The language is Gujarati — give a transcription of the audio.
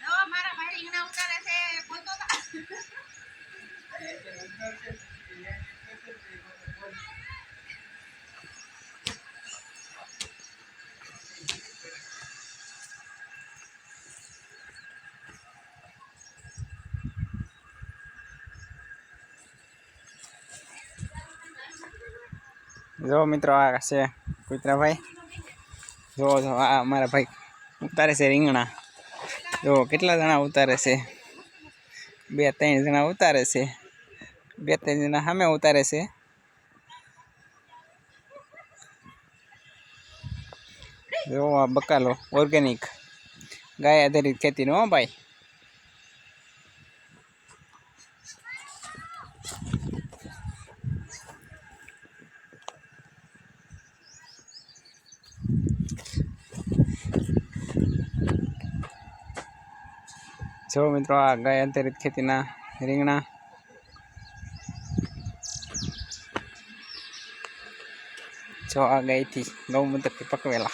જો મારા ભાઈ રીંગણા ઉતારે છે બોલતો તા. જો મિત્રો, આ છે કુતરાભાઈ. જો જો, આ અમારા ભાઈ ઉતારે છે રીંગણા. જો, કેટલા જણા ઉતારે છે? બે, ત્રણ જણા ઉતારે છે. બે, ત્રણ જણા સામે ઉતારે છે. જો, આ બકાલો ઓર્ગેનિક ગાય આધારિત ખેતીનો ભાઈ. જો મિત્રો આ ગાય આધારિત ખેતીના રીંગણા. જો આ ગાયથી ગૌમૂત્રથી પકવેલા.